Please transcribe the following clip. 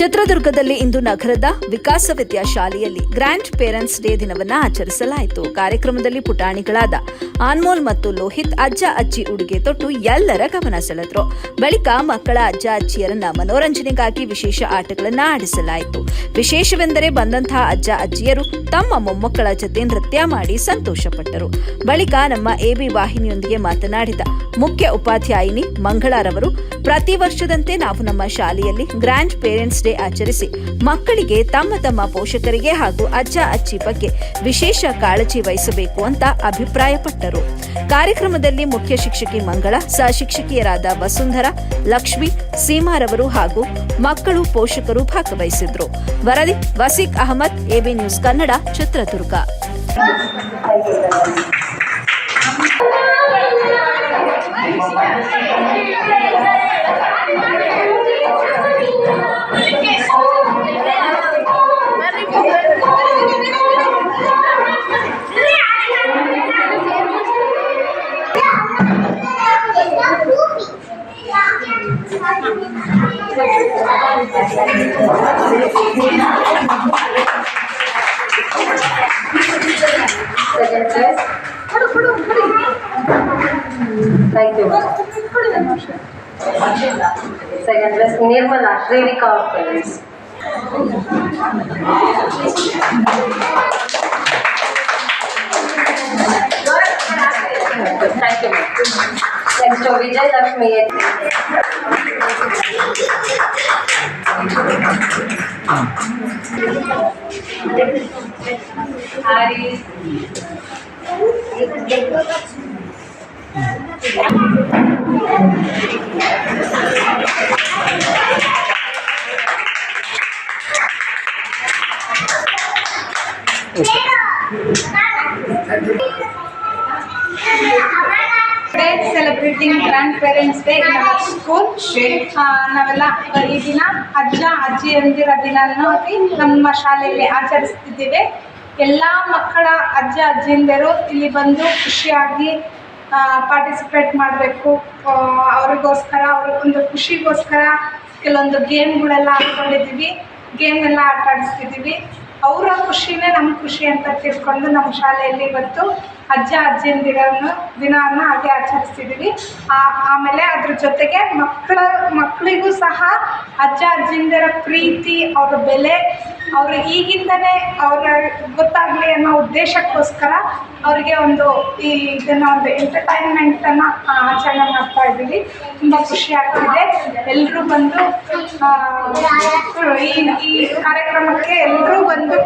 ಚಿತ್ರದುರ್ಗದಲ್ಲಿ ಇಂದು ನಗರದ ವಿಕಾಸ ವಿದ್ಯಾ ಶಾಲೆಯಲ್ಲಿ ಗ್ರ್ಯಾಂಡ್ ಪೇರೆಂಟ್ಸ್ ಡೇ ದಿನವನ್ನು ಆಚರಿಸಲಾಯಿತು. ಕಾರ್ಯಕ್ರಮದಲ್ಲಿ ಪುಟಾಣಿಗಳಾದ ಆನ್ಮೋಲ್ ಮತ್ತು ಲೋಹಿತ್ ಅಜ್ಜ, ಅಜ್ಜಿ ಉಡುಗೆ ತೊಟ್ಟು ಎಲ್ಲರ ಗಮನ ಸೆಳೆದರು. ಬಳಿಕ ಮಕ್ಕಳ, ಅಜ್ಜ, ಅಜ್ಜಿಯರನ್ನ ಮನೋರಂಜನೆಗಾಗಿ ವಿಶೇಷ ಆಟಗಳನ್ನು ಆಡಿಸಲಾಯಿತು. ವಿಶೇಷವೆಂದರೆ ಬಂದಂತಹ ಅಜ್ಜ, ಅಜ್ಜಿಯರು ತಮ್ಮ ಮೊಮ್ಮಕ್ಕಳ ಜೊತೆ ನೃತ್ಯ ಮಾಡಿ ಸಂತೋಷಪಟ್ಟರು. ಬಳಿಕ ನಮ್ಮ ಎಬಿ ವಾಹಿನಿಯೊಂದಿಗೆ ಮಾತನಾಡಿದ ಮುಖ್ಯ ಉಪಾಧ್ಯಾಯಿನಿ ಮಂಗಳಾರವರು, ಪ್ರತಿ ವರ್ಷದಂತೆ ನಾವು ನಮ್ಮ ಶಾಲೆಯಲ್ಲಿ ಗ್ರ್ಯಾಂಡ್ ಪೇರೆಂಟ್ಸ್ ಡೇ ಆಚರಿಸಿ ಮಕ್ಕಳಿಗೆ ತಮ್ಮ ತಮ್ಮ ಪೋಷಕರಿಗೆ ಹಾಗೂ ಅಜ್ಜ ಅಜ್ಜಿ ಬಗ್ಗೆ ವಿಶೇಷ ಕಾಳಜಿ ವಹಿಸಬೇಕು ಅಂತ ಅಭಿಪ್ರಾಯಪಟ್ಟರು. ಕಾರ್ಯಕ್ರಮದಲ್ಲಿ ಮುಖ್ಯ ಶಿಕ್ಷಕಿ ಮಂಗಳ ಸಹ ಶಿಕ್ಷಕಿಯರಾದ ವಸುಂಧರ, ಲಕ್ಷ್ಮಿ, ಸೀಮಾರವರು ಹಾಗೂ ಮಕ್ಕಳು ಪೋಷಕರು ಭಾಗವಹಿಸಿದ್ರು. ವರದಿ Wasiq Ahmad A B news Kannada. Chitradurga Second Thank you. Second place, Nirmala, Shrivika of. Thank you. Next to Vijay Lakshmi. Hari. Grandparents day school school. ಆ, ನಾವೆಲ್ಲ ಈ ದಿನ ಅಜ್ಜ ಅಜ್ಜಿ ಅಂದಿರೋ ನೋಡಿ ನಮ್ಮ ಶಾಲೆಯಲ್ಲಿ ಆಚರಿಸ್ತಿದ್ದೇವೆ ಎಲ್ಲ ಮಕ್ಕಳ ಅಜ್ಜ ಅಜ್ಜಿಯಂದಿರು ಇಲ್ಲಿ ಬಂದು ಖುಷಿಯಾಗಿ ಪಾರ್ಟಿಸಿಪೇಟ್ ಮಾಡಬೇಕು. ಅವ್ರಿಗೋಸ್ಕರ ಅವ್ರ ಒಂದು ಖುಷಿಗೋಸ್ಕರ ಕೆಲವೊಂದು ಗೇಮ್ಗಳೆಲ್ಲ ಆಡ್ಕೊಂಡಿದ್ದೀವಿ ಗೇಮ್ ಎಲ್ಲ ಆಟ ಆಡಿಸ್ತಿದ್ದೀವಿ ಅವರ ಖುಷಿನೇ ನಮ್ಮ ಖುಷಿ ಅಂತ ತಿಳ್ಕೊಂಡು ನಮ್ಮ ಶಾಲೆಯಲ್ಲಿ ಇವತ್ತು ಅಜ್ಜ ಅಜ್ಜಿಯಂದಿರನ್ನು ದಿನವನ್ನು ಹಾಗೆ ಆಚರಿಸ್ತಿದ್ದೀವಿ ಆಮೇಲೆ ಅದ್ರ ಜೊತೆಗೆ ಮಕ್ಕಳ, ಮಕ್ಕಳಿಗೂ ಸಹ ಅಜ್ಜ ಅಜ್ಜಿಯಂದಿರ ಪ್ರೀತಿ, ಅವ್ರ ಬೆಲೆ ಅವರು ಈಗಿಂದನೇ ಅವ್ರ ಗೊತ್ತಾಗ್ಲಿ ಅನ್ನೋ ಉದ್ದೇಶಕ್ಕೋಸ್ಕರ ಅವರಿಗೆ ಒಂದು ಈ ಇದನ್ನ ಒಂದು ಎಂಟರ್ಟೈನ್ಮೆಂಟ್ ಎಂಟರ್ಟೈನ್ಮೆಂಟನ್ನು ಆಚರಣೆ ಮಾಡ್ತಾ ಇದ್ದೀವಿ. ತುಂಬಾ ಖುಷಿ ಆಗ್ತಿದೆ. ಎಲ್ಲರೂ ಬಂದು ಈ ಈ ಕಾರ್ಯಕ್ರಮಕ್ಕೆ ಎಲ್ಲರೂ ಬಂದು